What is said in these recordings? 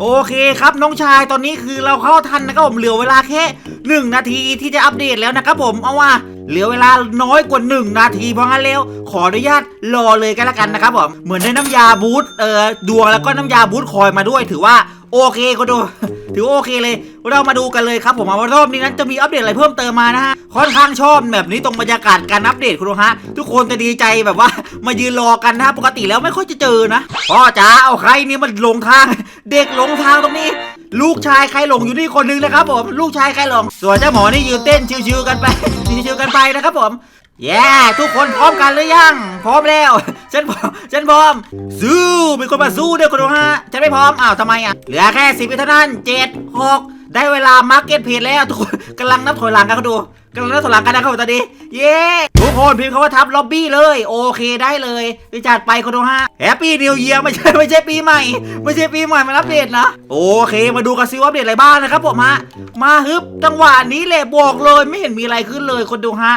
โอเคครับน้องชายตอนนี้คือเราเข้าทันนะครับผมเหลือเวลาแค่ 1 นาทีที่จะอัปเดตแล้วนะครับผมเอาว่าเหลือเวลาน้อยกว่า 1 นาทีเพราะงั้นแล้วขออนุญาตรอเลยกันละกันนะครับผมเหมือนได้น้ำยาบูทเอ่อดวงแล้วก็น้ำยาบูทคอยมาด้วยถือว่า โอเคก็ดู ถือโอเคเลย เรามาดูกันเลยครับผมเอาว่ารอบนี้นั้นจะมีอัปเดตอะไรเพิ่มเติมมานะฮะ ค่อนข้างชอบแบบนี้ตรงบรรยากาศการอัปเดตคุณดูฮะ ทุกคนจะดีใจแบบว่า มายืนรอกันนะปกติแล้วไม่ค่อยจะเจอนะพ่อจ๋าเอาใครนี่มันหลงทาง เด็กหลงทางตรงนี้ ลูกชายใครหลงอยู่นี่คนหนึงนะครับผม ลูกชายใครหลง ส่วนเจ้าหมอนี่ยืนเต้นชิวๆกันไปชิวๆกันไปนะครับผม แย่ทุกคนพร้อมกันหรือยัง พร้อมแล้ว ฉันพร้อมฉันพร้อม สู้มีคนมาสู้ด้วยคุณดูฮะฉันไม่พร้อมอ้าวทำไมอะ เหลือแค่สิบเท่านั้นเจ็ดหกได้เวลามาร์เก็ตเพจแล้วทุกคนกำลังนับถอยหลังกันเขาดูกำลังนับถอยหลังกันนะครับตอนนี้ เย้ทุกคนพิมพ์คำว่าทับล็อบบี้เลย โอเคได้เลยไปจัดไปคุณดูฮะแฮปปี้นิวเยียร์ไม่ใช่ไม่ใช่ปีใหม่ ไม่ใช่ปีใหม่มาอัปเดตนะ โอเคมาดูกันซิว่าอัปเดตอะไรบ้างนะครับผมฮะมาฮึบจังหวะนี้แหละบอกเลยไม่เห็นมีอะไรขึ้นเลยคนดูฮะ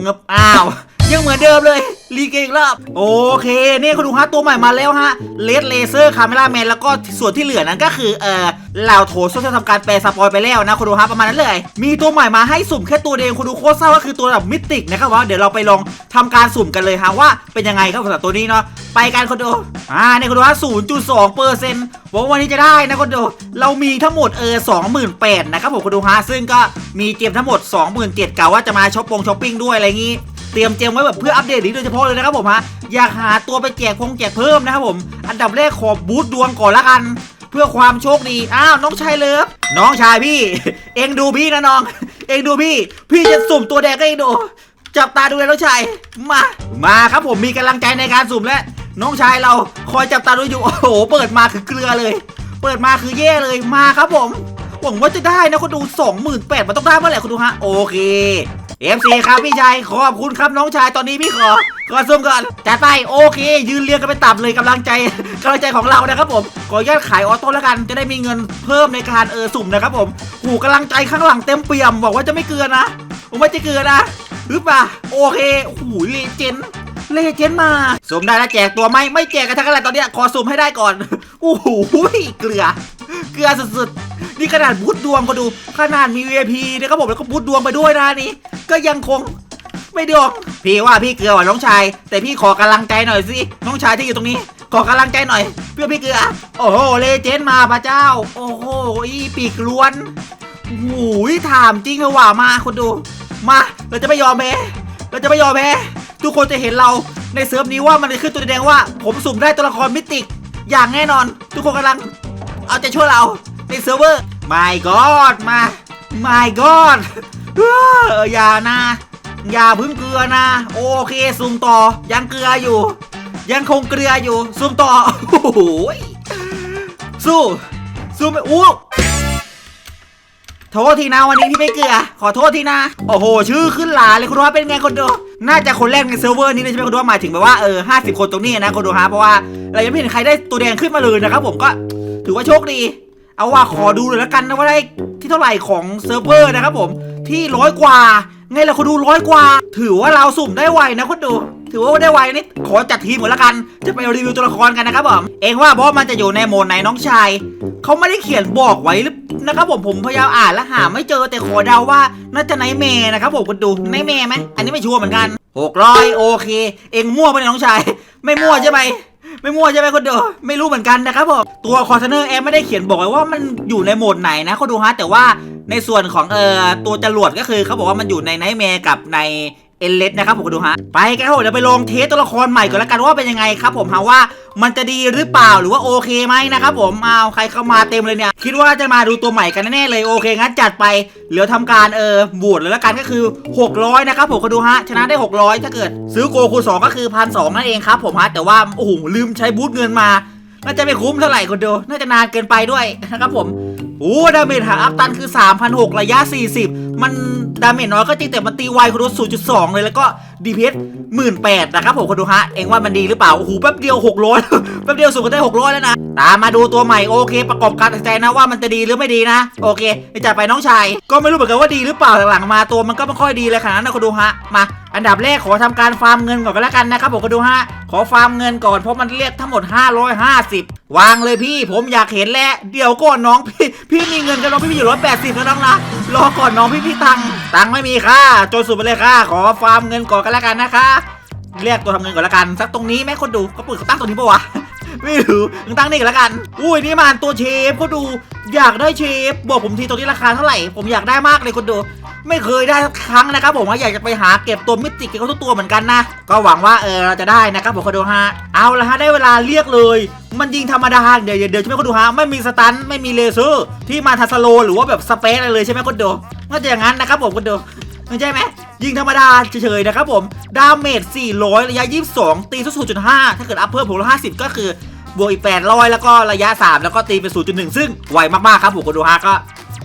เงบอ้าว ยังเหมือนเดิมเลย รีเกอีกรอบ โอเคเนี่ยคุณดูฮะตัวใหม่มาแล้วฮะเลดเลเซอร์คาเมล่าแมนแล้วก็ส่วนที่เหลือนั้นก็คือเอ่อเหล่าโถส้วมทำการแปลสปอยไปแล้วนะคุณดูฮะประมาณนั้นเลย มีตัวใหม่มาให้สุ่มแค่ตัวเดียวคุณดูโคตรเศร้าก็คือตัวแบบมิติกนะครับว่าเดี๋ยวเราไปลองทำการสุ่มกันเลยฮะว่าเป็นยังไงครับสำหรับตัวนี้เนาะไปกันคนดูอ่าเนี่ยคุณดูฮะ0.2เปอร์เซ็นต์บอกว่าวันนี้จะได้นะคนดูเรามีทั้งหมดเออ28,000นแปดนะครับผมคุณดูฮะซึ่งก็มีเกมทั้งหมด 27,000กะว่าจะมาช้อปปงช้อปปิ้งด้วยอะไรงี้ เตรียมเจมไว้แบบเพื่ออัปเดตนี้โดยเฉพาะเลยนะครับผมฮะอยากหาตัวไปแจกพงแจกเพิ่มนะครับผม อันดับแรกขอบูทดวงก่อนละกัน เพื่อความโชคดีอ้าวน้องชายเลิฟน้องชายพี่ เองดูพี่นะน้อง เองดูพี่ พี่จะสุ่มตัวแดงให้เองดูจับตาดูเลยน้องชายมามาครับผมมีกำลังใจในการสุ่มแล้วน้องชายเราคอยจับตาดูอยู่โอ้โหเปิดมาคือเกลือเลย เปิดมาคือแย่เลยมาครับผมหวังว่าจะได้นะคนดู 28,000มันต้องได้เมื่อไหร่คุณดูฮะโอเค FC ครับพี่ชายขอบคุณครับน้องชายตอนนี้พี่ขอขอซุ่มก่อนจัดไปโอเค ยืนเรียงกันไปตับเลยกำลังใจกำลังใจของเรานะครับผมขออนุญาตขายออโต้แล้วกันจะได้มีเงินเพิ่มในการเออสุ่มนะครับผมหูกำลังใจข้างหลังเต็มเปี่ยมบอกว่าจะไม่เกลือนะผมไม่จะเกลือนะหรือเปล่าโอเคหูเลเจนเลเจนมาสุ่มได้แล้วแจกตัวไหมไม่แจกกันทั้งอะไรตอนเนี้ยขอสุ่มให้ได้ก่อนโอ้โหเกลือ เกลือสุดๆ นี่ขนาดบูทดวงก็ดู ขนาดมี VIP นะครับผมแล้วก็บูทดวงไปด้วยนะนี่ ก็ยังคงไม่ดวงพี่ว่าพี่เกลือว่ะน้องชาย แต่พี่ขอกำลังใจหน่อยสิ น้องชายที่อยู่ตรงนี้ ขอกำลังใจหน่อย เพื่อพี่เกลือ โอ้โห เลเจนด์มาพระเจ้า โอ้โห อีปีกล้วนโอ้โหถามจริงเหรอว่ามาคนดู มา เราจะไม่ยอมแพ้ เราจะไม่ยอมแพ้ ทุกคนจะเห็นเราในเซิร์ฟนี้ว่ามันจะขึ้นตัวแดงว่า ผมสุ่มได้ตัวละครมิติก อย่างแน่นอน ทุกคนกำลัง เอาใจช่วยเรา ในเซิร์ฟเวอร์ my god มา my god เอออย่านะ อย่าพึ่งเกลือนะ โอเคซูมต่อ ยังเกลืออยู่ ยังคงเกลืออยู่ซูมต่อโอ้โหยสู้สู้ไม่อู้โทษทีนะวันนี้พี่ไม่เกลือ ขอโทษทีนะ โอ้โห ชื่อขึ้นหลาเลยคุณว่าเป็นไงคนดูน่าจะคนแรกในเซิร์ฟเวอร์นี้เลยใช่ไหมคุณดูว่าหมายถึงแบบว่าเออห้าสิบคนตรงนี้นะคุณดูฮะเพราะว่าเรายังไม่เห็นใครได้ตัวแดงขึ้นมาเลยนะครับผมก็ถือว่าโชคดี เอาว่าขอดูเลยแล้วกันนะว่าได้ที่เท่าไหร่ของเซิร์ฟเวอร์นะครับผมที่ร้อยกว่า ไงล่ะคนดูร้อยกว่า ถือว่าเราสุ่มได้ไวนะคนดู ถือว่าได้ไวนี่ขอจัดทีมก่อนละกัน จะไปรีวิวตัวละครกันนะครับผมเองว่าบอสมันจะอยู่ในโหมดไหนน้องชายเขาไม่ได้เขียนบอกไว้หรือนะครับผมผมพยายามอ่านแล้วหาไม่เจอแต่ขอเดาว่าน่าจะไนท์แมร์นะครับผมคนดูไนท์แมร์ไหมอันนี้ไม่ชัวร์เหมือนกันหกร้อยโอเค เองมั่วไปเนี่ยน้องชาย ไม่มั่วใช่ไหม ไม่มั่วใช่ไหมคนดู ไม่รู้เหมือนกันนะครับผมตัวคอนเทนเนอร์แอไม่ได้เขียนบอกไว้ว่ามันอยู่ในโหมดไหนนะคนดูฮะแต่ว่าในส่วนของเอ่อตัวจรวดก็คือเขาบอกว่ามันอยู่ในไนท์แมร์กับใน เอเลสนะครับผมดูฮะไปกันครับผมเดี๋ยวไปลองเทสตัวละครใหม่ก่อนแล้วกันว่าเป็นยังไงครับผมฮะว่ามันจะดีหรือเปล่าหรือว่าโอเคไหมนะครับผมเอาใครเข้ามาเต็มเลยเนี่ยคิดว่าจะมาดูตัวใหม่กันแน่เลยโอเคงั้นจัดไปเหลือทำการเออบูดเลยแล้วกันก็คือ 600นะครับผมคนดูฮะชนะได้ 600 ถ้าเกิด ซื้อโกคูสองก็คือพันสองนั่นเองครับผมฮะแต่ว่าโอ้โหลืมใช้บูทเงินมาน่าจะไม่คุ้มเท่าไหร่คนดูน่าจะนานเกินไปด้วยนะครับผมโอ้ดาเมจหาอัพตันคือ3,600ระยะ 40 มันดาเมจน้อยก็จริงแต่มันตีไวคนดู0.2เลยแล้วก็ดีเพส18,000นะครับผมคนดูฮะ เองว่ามันดีหรือเปล่า โอ้โห แป๊บเดียว600แป๊บเดียวสูงก็ได้600แล้วนะ ตามมาดูตัวใหม่ โอเค ประกอบการตัดสินใจนะว่ามันจะดีหรือไม่ดีนะ โอเคไปจัดไปน้องชาย ก็ไม่รู้เหมือนกันว่าดีหรือเปล่าหลังๆมาตัวมันก็ไม่ค่อยดีเลยขนาดนั้นนะคนดูฮะ มา อันดับแรกขอทำการฟาร์มเงินก่อนก็แล้วกันนะครับผมคนดูฮะ ขอฟาร์มเงินก่อนเพราะมันเรียกทั้งหมด 550 วางเลยพี่ผมอยากเห็นแหละเดี๋ยวก่อนน้องพี่พี่มีเงินกันน้องพี่มีอยู่ร้อยแปดสิบนะน้องนะรอก่อนน้องพี่พี่ตังค์ตังค์ไม่มีค่ะจนสุดไปเลยค่ะ ขอฟาร์มเงินก่อนกันแล้วกันนะคะ เรียกตัวทำเงินก่อนละกัน สักตรงนี้แม่คนดูเขาปิดเขาตั้งตรงนี้ปะวะไม่รู้มึงตั้งนี่กันละกัน อุ้ยนี่มันตัวเชฟเขาดู อยากได้เชฟบอกผมทีตัวนี้ราคาเท่าไหร่ ผมอยากได้มากเลยคนดู ไม่เคยได้สักครั้งนะครับผมว่าอยากจะไปหาเก็บตัวมิติเก็บทุกตัวเหมือนกันนะ ก็หวังว่าเออเราจะได้นะครับผมคนดูฮะเอาละฮะได้เวลาเรียกเลย มันยิงธรรมดาเดี๋ยวเดี๋ยวใช่ไหมคนดูฮะไม่มีสตันไม่มีเลเซอร์ที่มาทัสโลหรือว่าแบบสเปซอะไรเลยใช่ไหมคนดูน่าจะอย่างนั้นนะครับผมคนดูไม่ใช่ไหมยิงธรรมดาเฉยๆนะครับผมดาเมจ400 ระยะ 22 ตีสุด0.5ถ้าเกิดอัพเพิ่มผมละ50 ก็คือบวกอีก800 แล้วก็ระยะ 3 แล้วก็ตีเป็น 0.1 ซึ่งไวมากๆครับผมคนดูฮะก็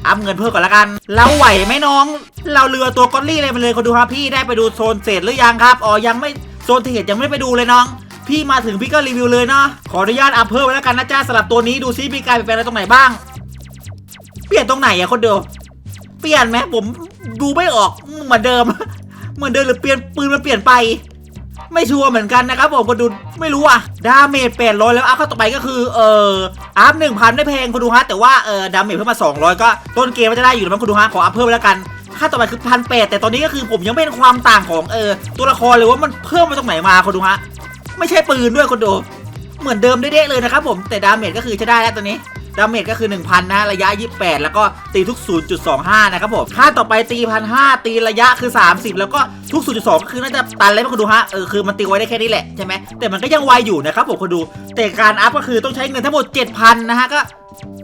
อัพเงินเพิ่มก่อนละกัน เราไหวไหมน้อง เราเรือตัวกอลลี่เลยไปเลยคนดูฮะพี่ได้ไปดูโซนเศษหรือยังครับอ๋อยังไม่โซนเห็นยังไม่ไปดูเลยน้อง พี่มาถึงพี่ก็รีวิวเลยเนาะขออนุญาตอัพเพิ่มไว้แล้วกันนะจ้าสำหรับตัวนี้ดูซิมีการเปลี่ยนอะไรตรงไหนบ้าง เปลี่ยนตรงไหนอะคนเดียวเปลี่ยนไหมผมดูไม่ออกเหมือนเดิม เหมือนเดิมหรือเปลี่ยนปืนมันเปลี่ยนไป ไม่ชัวร์เหมือนกันนะครับผมก็ดูไม่รู้อะดาเมจแปดร้อยแล้วอัพเข้าต่อไปก็คือเอ่ออัพหนึ่งพันไม่แพงคุณดูฮะแต่ว่าเอ่อดาเมจเพิ่มมาสองร้อยก็ต้นเกมมันจะได้อยู่นะคุณดูฮะขออัพเพิ่มไว้แล้วกันค่าต่อไปคือพันแปดแต่ตอนนี้ก็คือผมยังไม่เห็นความต่างของเออตัวละครเลยว่ามันเพิ่มมาตรงไหนมาคุณดูฮะไม่ใช่ปืนด้วยคุณดูเหมือนเดิมเด้เลยนะครับผมแต่ดาเมจก็คือใช้ได้แล้วตัวนี้ ดาเมจก็คือ 1,000 นะ ระยะ 28 แล้วก็ตีทุก 0.25 นะครับผมค่าต่อไปตีพันห้าตีระยะคือ 30 แล้วก็ทุก 0.2 ก็คือน่าจะตันเลยคุณดูฮะเออคือมันตีไว้ได้แค่นี้แหละใช่ไหมแต่มันก็ยังไวอยู่นะครับผมคุณดูแต่การอัพก็คือต้องใช้เงินทั้งหมด 7,000 นะฮะก็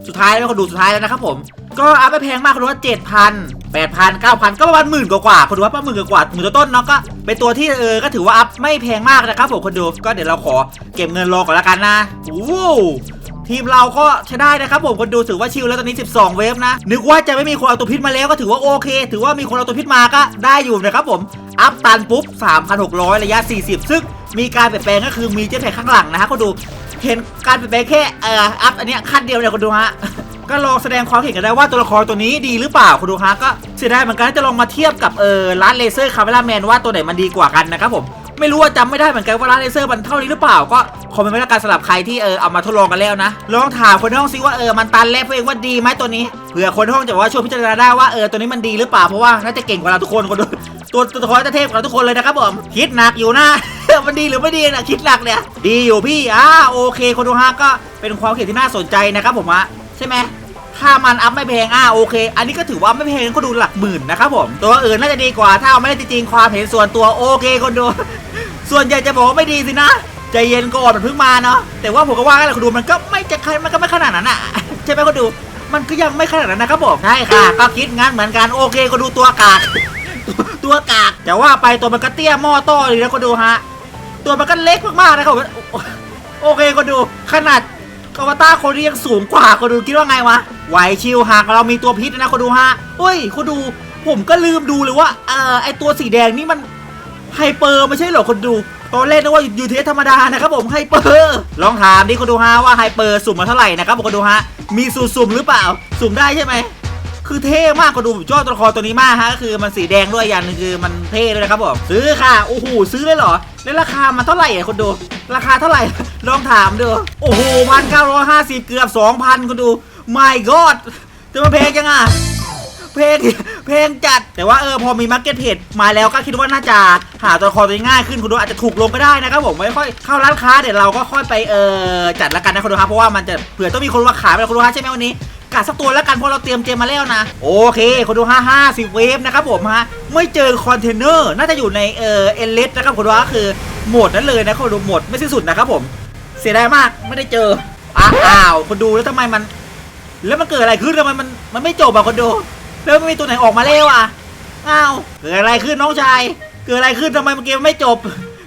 สุดท้ายแล้วคุณดูสุดท้ายแล้วนะครับผมก็อัพไม่แพงมากคุณดูว่า7,000 8,000 9,000ก็ประมาณหมื่นกว่าคุณดูว่าประมาณหมื่นกว่าหมื่นต้นเนาะก็เป็นตัวที่เออก็ถือว่าอัพไม่แพงมากนะครับผมคุณดูก็เดี๋ยวเราขอเก็บเงินรอก่อนละกันนะโอ้ ทีมเราก็ใช้ได้นะครับผมคนดูถือว่าชิลแล้วตอนนี้ 12 เวฟนะ นึกว่าจะไม่มีคนเอาตัวพิษมาแล้วก็ถือว่าโอเค ถือว่ามีคนเอาตัวพิษมาก็ได้อยู่นะครับผม อัพตันปุ๊บ 3,600 ระยะ 40 ซึ่งมีการเปลี่ยนแปลงก็คือมีเจ็ตแพ็ข้างหลังนะฮะคนดู เห็นการเปลี่ยนแปลงแค่เอ่ออัพอันเนี้ยขั้นเดียวเนี่ยคนดูฮะก็ลองแสดงความเห็นกันได้ว่าตัวละครตัวนี้ดีหรือเปล่าคุณดูฮะก็เสียดายเหมือนกันจะลองมาเทียบกับเออร้านเลเซอร์คาเมล่าแมนว่าตัวไหนมันดีกว่ากันนะครับผม ไม่รู้ว่าจำไม่ได้เหมือนกันว่าร้านเลเซอร์มันเท่านี้หรือเปล่าก็คอมเมนต์ไว้ล้วกันสำหรับใครที่เออเอามาทดลองกันแล้วนะลองถามคนในห้องซิว่าเออมันตันแล้วตัวเองว่าดีไหมตัวนี้เผื่อคนในห้องจะบอกว่าช่วยพิจารณาได้ว่าเออตัวนี้มันดีหรือเปล่าเพราะว่าน่าจะเก่งกว่าเราทุกคนคนดูตัวตัวละครจะเทพกว่าเราทุกคนเลยนะครับผมคิดหนักอยู่นะมันดีหรือไม่ดีนะคิดหนักเนี่ยดีอยู่พี่อ่าโอเคคนดูฮะก็เป็นความเห็นที่น่าสนใจนะครับผมฮะใช่ไหมค่ามันอัพไม่แพงอะโอเค อันนี้ก็ถือว่าไม่แพงก็ดูหลักหมื่นนะครับผม ตัวอื่นน่าจะดีกว่า ถ้าเอาไม่ได้จริงๆความเห็นส่วนตัวโอเคคนดู ส่วนใหญ่จะบอกว่าไม่ดีสินะใจเย็นก่อนมันเพิ่งมาเนาะแต่ว่าผมก็ว่ากันแหละคนดูมันก็ไม่จะใครมันก็ไม่ขนาดนั้นอะใช่ไหมคนดูมันก็ยังไม่ขนาดนั้นนะครับผมใช่ค่ะ ก็คิดงั้นเหมือนกันโอเคก็ดูตัวกาก ตัวกากแต่ว่าไปตัวมันก็เตี้ยหม้อต้อเลยนะคนดูฮะตัวมันก็เล็กมากๆนะครับโอเคคนดูขนาดอวต้าคนนี้ยังสูงกว่าคนดูคิดว่าไงวะไหวชิลหากเรามีตัวพิษนะคนดูฮะเฮ้ยคนดู ผมก็ลืมดูเลยว่าเออไอตัวสีแดงนี่มัน ไฮเปอร์ไม่ใช่เหรอคนดู ตอนเล่นนึกว่าอยู่เทสธรรมดานะครับผมไฮเปอร์ลองถามดิคนดูฮะว่าไฮเปอร์สุ่มมาเท่าไหร่นะครับผมคนดูฮะมีสูตรสุ่มหรือเปล่า สุ่มได้ใช่ไหมคือเท่มากคนดูผมชอบตัวละครตัวนี้มากฮะก็คือมันสีแดงด้วยอย่างนึงคือมันเท่ด้วยนะครับผมซื้อค่ะโอ้โหซื้อเลยเหรอ แล้วราคามันเท่าไหร่อะคนดูราคาเท่าไหร่ ลองถามดูโอ้โหพันเก้าร้อยห้าสิบเกือบสองพันคนดู my god จะมาแพงจังอะเพลง เพลงจัด แต่ว่าเออพอมีมาร์เก็ตเพจมาแล้วก็คิดว่าน่าจะหาตัวละครตัวนี้ง่ายขึ้นคุณดูอาจจะถูกลงก็ได้นะครับผมไม่ค่อยเข้าร้านค้าเดี๋ยวเราก็ค่อยไปเออจัดละกันนะคุณดูครับเพราะว่ามันจะเผื่อต้องมีคนมาขายไปคุณดูฮะใช่ไหมวันนี้กาสักตัวแล้วกันเพราะเราเตรียมเจมมาแล้วนะ โอเคคุณดูห้าห้าสิบเวฟนะครับผมฮะไม่เจอคอนเทนเนอร์น่าจะอยู่ในเออเอเลสนะครับคุณดูฮะคือโหมดนั้นเลยนะคุณดูโหมดไม่สิ้นสุดนะครับผมเสียดายมากไม่ได้เจออ้าวคุณดูแล้วทำไมมัน แล้วมันเกิดอะไรขึ้นทำไมมันมันไม่จบอะคนดู แล้วไม่มีตัวไหนออกมาเร็วอะ อ้าว เกิดอะไรขึ้นน้องชาย เกิดอะไรขึ้นทำไมเมื่อกี้มันไม่จบ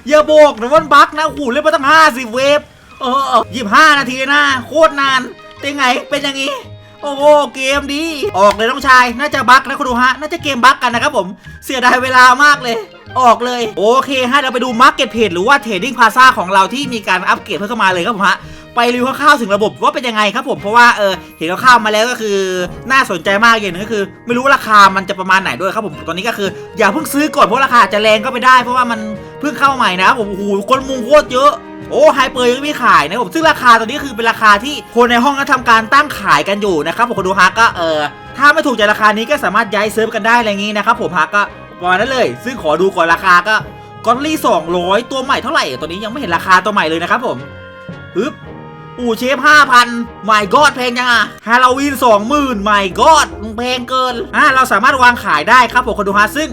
อย่าโบกนะวันบักนะโอ้โหูเล่นมาตั้งห้าสิบเวฟ เออยี่ห้านาทีนะ โคตรนานเป็นไง เป็นอย่างงี้ โอ้โห เกมดี ออกเลยน้องชาย น่าจะบักนะคุณดูฮะ น่าจะเกมบักกันนะครับผม เสียดายเวลามากเลย ออกเลย โอเคฮะ เราไปดูมาร์เก็ตเพจหรือว่าเทรดดิ้งพาซาของเราที่มีการอัปเกรดเพิ่มเข้ามาเลยครับผมฮะ ไปรีวิวคร่าวถึงระบบว่าเป็นยังไงครับผมเพราะว่าเออเห็นคร่าวมาแล้วก็คือน่าสนใจมากอย่างนึงก็คือ ไม่รู้ราคามันจะประมาณไหนด้วยครับผมตอนนี้ก็คือ อย่าเพิ่งซื้อก่อนเพราะราคาจะแรงก็ไปได้ เพราะว่ามันเพิ่งเข้าใหม่นะครับผมโอ้โหคนมุงโคตรเยอะโอ้ไฮเปอร์ยังไม่ขายนะครับผมซึ่งราคาตัวนี้คือเป็นราคาที่คนในห้องนั้นทำการตั้งขายกันอยู่นะครับผมคนดูฮะก็เออถ้าไม่ถูกใจราคานี้ก็สามารถย้ายเซิร์ฟกันได้อะไรอย่างงี้นะครับผมฮะก็ประมาณนั้นเลย ซึ่งขอดูก่อนราคาก็กอตลี่200 ตัวใหม่เท่าไหร่ ตัวนี้ยังไม่เห็นราคาตัวใหม่เลยนะครับผมฮึบ อูเชฟ5,000ไม่กอดแพงจังอะฮาโลวีน20,000ไม่กอดแพงเกินอ่าเราสามารถวางขายได้ครับผมคนดูฮะซึ่ง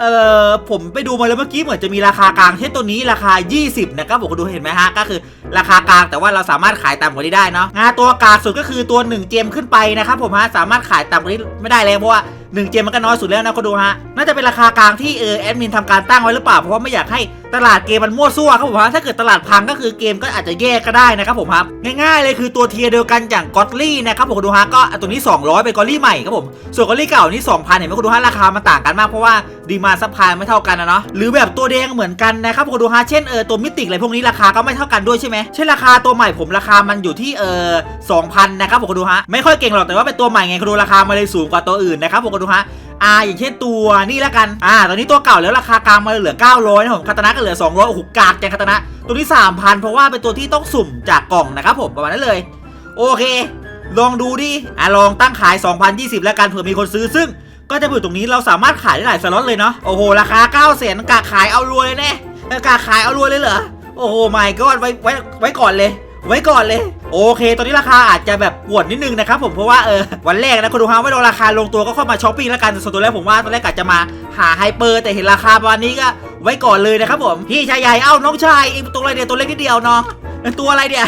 เออผมไปดูมาแล้วเมื่อกี้เหมือนจะมีราคากลางเช่นตัวนี้ราคา 20 นะครับผมคุณดูเห็นไหมฮะ ก็คือราคากลางแต่ว่าเราสามารถขายต่ำกว่านี้ได้เนาะงาตัวกลางสุดก็คือตัว 1 เจมขึ้นไปนะครับผมฮะ สามารถขายต่ำกว่านี้ไม่ได้แล้วเพราะว่า 1 เจมมันก็น้อยสุดแล้วนะคุณดูฮะ น่าจะเป็นราคากลางที่เออแอดมินทำการตั้งไว้หรือเปล่าเพราะว่าไม่อยากให้ ตลาดเกมมันมั่วซั่วครับผมฮะถ้าเกิดตลาดพังก็คือเกมก็อาจจะแย่ก็ได้นะครับผมครับง่ายๆเลยคือตัวเทียเดียวกันอย่างกอตลี่นะครับผมดูฮะก็ตัวนี้ 200 เป็นกอตลี่ใหม่ครับผมส่วนกอตลี่เก่านี่2,000เห็นไหมคุณดูฮะราคามันต่างกันมากเพราะว่าดีมาซัพพลายไม่เท่ากันนะเนาะหรือแบบตัวแดงเหมือนกันนะครับคุณดูฮะเช่นเออตัวมิติกอะไรพวกนี้ราคาก็ไม่เท่ากันด้วยใช่ไหมเช่นราคาตัวใหม่ผมราคามันอยู่ที่เออ2,000นะครับผมคุณดูฮะไม่ค่อยเก่งหรอกแต่ว่าเป็นตัวใหม่ไงคุณดูราคามันเลยสูงกว่าตัวอื่นนะครับผมคุณดูฮะ อ่าอย่างเช่นตัวนี่และกัน อ่า ตอนนี้ตัวเก่าแล้วราคากลางมาเหลือ 900นะผมคาตานะก็เหลือ 200 โอ้โหกากแกงคาตานะ ตัวนี้3,000 เพราะว่าเป็นตัวที่ต้องสุ่มจากกล่องนะครับผมประมาณนั้นเลย โอเค ลองดูดิ อ่าลองตั้งขาย 2020 แล้วกันเผื่อมีคนซื้อซึ่ง ก็จะอยู่ตรงนี้เราสามารถขายได้หลายสล็อตเลยเนาะ โอ้โห ราคา 9 0 0 0 0กาขายเอารวยเลยแน่เออกาขายเอารวยเลยเหรอ โอ้โหไม่ก็ไว้ไว้ไว้ก่อนเลย ไว้ก่อนเลย โอเคตอนนี้ราคาอาจจะแบบปวดนิดนึงนะครับผมเพราะว่าเออวันแรกนะคุณดูฮะไม่โดนราคาลงตัวก็เข้ามาช้อปปิ้งแล้วกันแต่ส่วนตัวแรกผมว่าตอนแรกกะจะมาหาไฮเปอร์แต่เห็นราคาประมาณนี้ก็ไว้ก่อนเลยนะครับผมพี่ชายใหญ่เอ้าน้องชายไอ้ตัวอะไรเนี่ยตัวเล็กนิดเดียวน้องตัวอะไรเนี่ย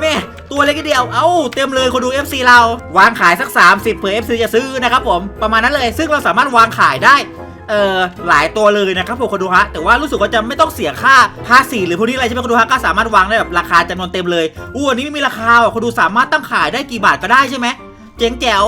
แม่ตัวเล็กนิดเดียว เอ้า เต็มเลยคนดู FC เรา วางขายสัก 30เผื่อ FC จะซื้อนะครับผม ประมาณนั้นเลย ซึ่งเราสามารถวางขายได้ เอ่อหลายตัวเลยนะครับผมคนดูฮะแต่ว่ารู้สึกว่าจะไม่ต้องเสียค่าภาษีหรือพวกนี้อะไรใช่ไหมคนดูฮะก็สามารถวางได้แบบราคาจำนวนเต็มเลยอู้อันนี้ไม่มีราคาอะคนดูสามารถตั้งขายได้กี่บาทก็ได้ใช่ไหมเจ๋งแจ๋ว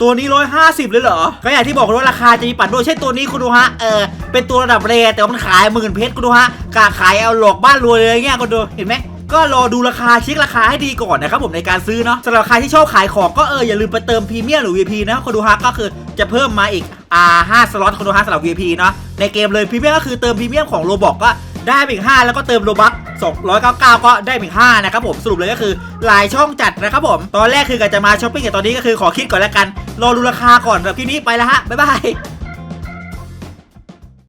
ตัวนี้ร้อยห้าสิบเลยเหรอ ก็อย่างที่บอกคุณว่าราคาจะมีปัดด้วยเช่นตัวนี้คุณดูฮะ เออ เป็นตัวระดับเรแต่ว่ามันขายหมื่นเพชรคุณดูฮะกาขายเอาหลอกบ้านรวยเลยเงี้ยคุณดู เห็นไหม ก็รอดูราคาเช็คราคาให้ดีก่อนนะครับผมในการซื้อเนาะสำหรับใครที่ชอบขายของก็เอออย่าลืมไปเติมพรีเมียมหรือ VIP นะคนดูฮะก็คือจะเพิ่มมาอีก อ่าห้าสล็อตคนดูฮะสำหรับ VIP เนาะในเกมเลยพรีเมียมก็คือเติมพรีเมียมของโรบอกก็ได้ไปอีก 5 แล้วก็เติมโรบัค299 ก็ได้ไปอีก 5 นะครับผมสรุปเลยก็คือหลายช่องจัดนะครับผม ตอนแรกคือก็จะมาช้อปปิ้งแต่ตอนนี้ก็คือขอคิดก่อนแล้วกัน รอดูราคาก่อนแบบคลิปนี้ไปแล้วฮะ บ๊ายบาย